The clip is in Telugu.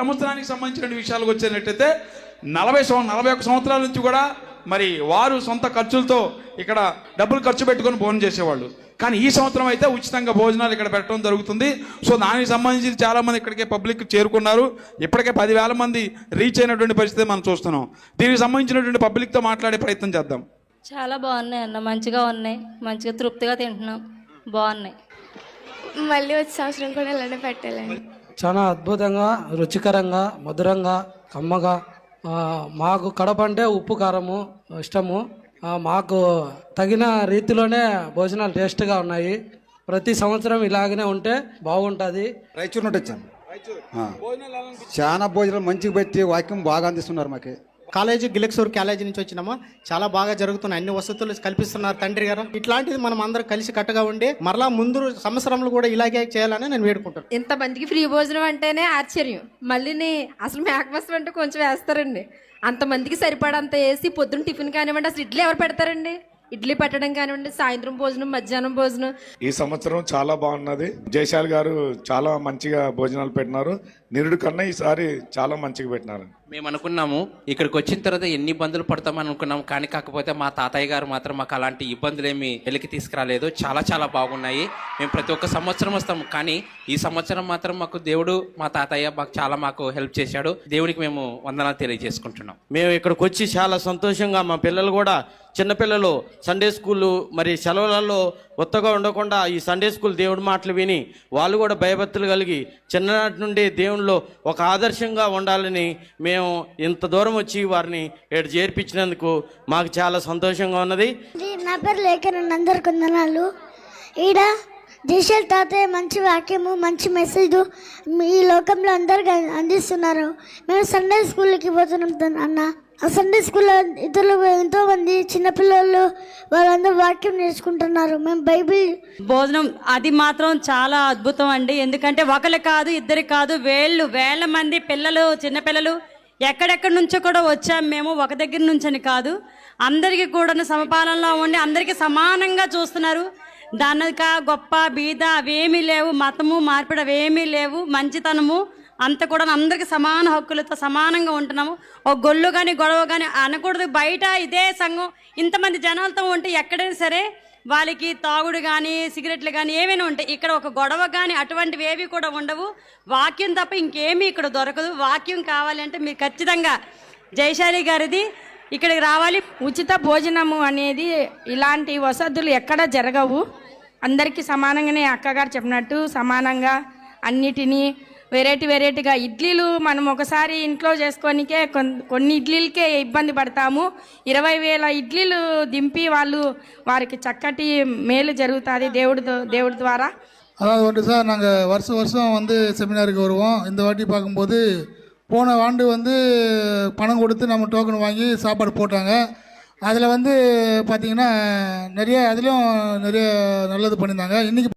సంవత్సరానికి సంబంధించిన విషయాలకు వచ్చేటట్టయితే నలభై నలభై ఒక్క సంవత్సరాల నుంచి కూడా మరి వారు సొంత ఖర్చులతో ఇక్కడ డబ్బులు ఖర్చు పెట్టుకొని భోజనం చేసేవాళ్ళు. కానీ ఈ సంవత్సరం అయితే ఉచితంగా భోజనాలు ఇక్కడ పెట్టడం జరుగుతుంది. సో దానికి సంబంధించి చాలా మంది ఇక్కడికే పబ్లిక్ చేరుకున్నారు. ఇప్పటికే పదివేల మంది రీచ్ అయినటువంటి పరిస్థితి మనం చూస్తున్నాం. దీనికి సంబంధించినటువంటి పబ్లిక్తో మాట్లాడే ప్రయత్నం చేద్దాం. చాలా బాగున్నాయి అన్న. మంచిగా ఉన్నాయి. మంచిగా తృప్తిగా తింటున్నాం. బాగున్నాయి. మళ్ళీ వచ్చే సంవత్సరం కూడా ఇలానే పెట్టాలండి. చాలా అద్భుతంగా రుచికరంగా మధురంగా కమ్మగా మాకు కడప అంటే ఉప్పు కారము ఇష్టము. మాకు తగిన రీతిలోనే భోజనాలు టేస్ట్గా ఉన్నాయి. ప్రతి సంవత్సరం ఇలాగనే ఉంటే బాగుంటుంది. రాయచూరు. నుండి వచ్చాను. చాలా భోజనాలు మంచిగా పెట్టి వాక్యం బాగా అందిస్తున్నారు మాకు. కాలేజీ గిలెక్సూర్ కాలేజీ నుంచి వచ్చినాము? చాలా బాగా జరుగుతున్నాయి. అన్ని వసతులు కల్పిస్తున్నారు తండ్రి గారు. ఇట్లాంటిది మనం అందరం కలిసి కట్టగా ఉండి మరలా ముందు సంవత్సరంలో కూడా ఇలాగే చేయాలని నేను వేడుకుంటాను ఇంతమందికి ఫ్రీ భోజనం అంటేనే ఆశ్చర్యం. మళ్ళీని అసలు మేకమసం అంటే కొంచెం వేస్తారండి. అంతమందికి సరిపడంత వేసి పొద్దున్న టిఫిన్ కానివ్వండి అసలు ఇడ్లీ ఎవరు పెడతారండి? ఇడ్లీ పెట్టడం కానివ్వండి సాయంత్రం భోజనం మధ్యాహ్నం భోజనం. ఈ సంవత్సరం చాలా బాగున్నది. జయశాల్ గారు చాలా మంచిగా భోజనాలు పెట్టినారు. నిరుడు కన్నా ఈసారి చాలా మంచిగా పెట్టినారు మేము అనుకున్నాము ఇక్కడికి వచ్చిన తర్వాత ఎన్ని ఇబ్బందులు పడతామని అనుకున్నాము కానీ కాకపోతే మా తాతయ్య గారు మాత్రం మాకు అలాంటి ఇబ్బందులు ఏమి వెలికి తీసుకురాలేదు. చాలా చాలా బాగున్నాయి. మేము ప్రతి ఒక్క సంవత్సరం వస్తాము కానీ ఈ సంవత్సరం మాత్రం మాకు దేవుడు మా తాతయ్య మాకు చాలా మాకు హెల్ప్ చేశాడు. దేవుడికి మేము వందనాలు తెలియజేసుకుంటున్నాం. మేము ఇక్కడికి వచ్చి చాలా సంతోషంగా మా పిల్లలు కూడా చిన్నపిల్లలు సండే స్కూల్ మరి సెలవులలో కొత్తగా ఉండకుండా ఈ సండే స్కూల్ దేవుడి మాటలు విని వాళ్ళు కూడా భయభక్తులు కలిగి చిన్ననాటి నుండి జీవితంలో ఒక ఆదర్శంగా ఉండాలని మేము ఇంత దూరం వచ్చి వారిని ఇక్కడ చేర్పించినందుకు మాకు చాలా సంతోషంగా ఉన్నది. నా పేరు లేఖనండి అందరికి వందనాలు. ఈడ జైశాల్ తాతయ్య మంచి వాక్యము మంచి మెసేజ్ ఈ లోకంలో అందరికి అందిస్తున్నారు. మేము సండే స్కూల్కి పోతున్నాం అన్న. సండే స్కూల్లో ఇతరులు ఎంతోమంది చిన్నపిల్లలు వాళ్ళందరూ వాక్యం నేర్చుకుంటున్నారు. మేము బైబిల్ భోజనం అది మాత్రం చాలా అద్భుతం అండి. ఎందుకంటే ఒకరు కాదు ఇద్దరు కాదు వేళ్ళు వేల మంది పిల్లలు చిన్నపిల్లలు ఎక్కడెక్కడి నుంచో కూడా వచ్చాం మేము ఒక దగ్గర నుంచని కాదు. అందరికీ కూడా సమపాలనలో ఉండి అందరికీ సమానంగా చూస్తున్నారు. దానక గొప్ప బీద అవేమీ లేవు మతము మార్పిడి అవేమీ లేవు మంచితనము అంత కూడా అందరికి సమాన హక్కులతో సమానంగా ఉంటున్నాము. ఒక గొల్లు కానీ గొడవ కానీ అనకూడదు. బయట ఇదే సంఘం. ఇంతమంది జనాలతో ఉంటే ఎక్కడైనా సరే వాళ్ళకి తాగుడు కానీ సిగరెట్లు కానీ ఏమైనా ఉంటాయి ఇక్కడ ఒక గొడవ కానీ అటువంటివి ఏవి కూడా ఉండవు. వాక్యం తప్ప ఇంకేమీ ఇక్కడ దొరకదు. వాక్యం కావాలంటే మీరు ఖచ్చితంగా జయశాలి గారిది ఇక్కడికి రావాలి. ఉచిత భోజనము అనేది ఇలాంటి వసతులు ఎక్కడ జరగవు. అందరికీ సమానంగానే అక్కగారు చెప్పినట్టు సమానంగా అన్నిటినీ వెరైటీ వెరైటీగా ఇడ్లీలు మనం ఒకసారి ఇంట్లో చేసుకోనికే కొన్- కొన్ని ఇడ్లీలకే ఇబ్బంది పడతాము ఇరవై వేల ఇడ్లీలు దింపి వాళ్ళు వారికి చక్కటి మేలు జరుగుతుంది దేవుడి దో- దేవుడి ద్వారా அதாவது வந்து சார் நாங்கள் வருஷம் வருஷம் வந்து செமினாருக்கு வருவோம் இந்த வாட்டி பார்க்கும்போது போன ஆண்டு வந்து பணம் கொடுத்து நம்ம டோக்கன் வாங்கி சாப்பாடு போட்டாங்க அதில் வந்து பார்த்திங்கன்னா நிறைய அதுலேயும் நிறைய நல்லது பண்ணியிருந்தாங்க இன்றைக்கி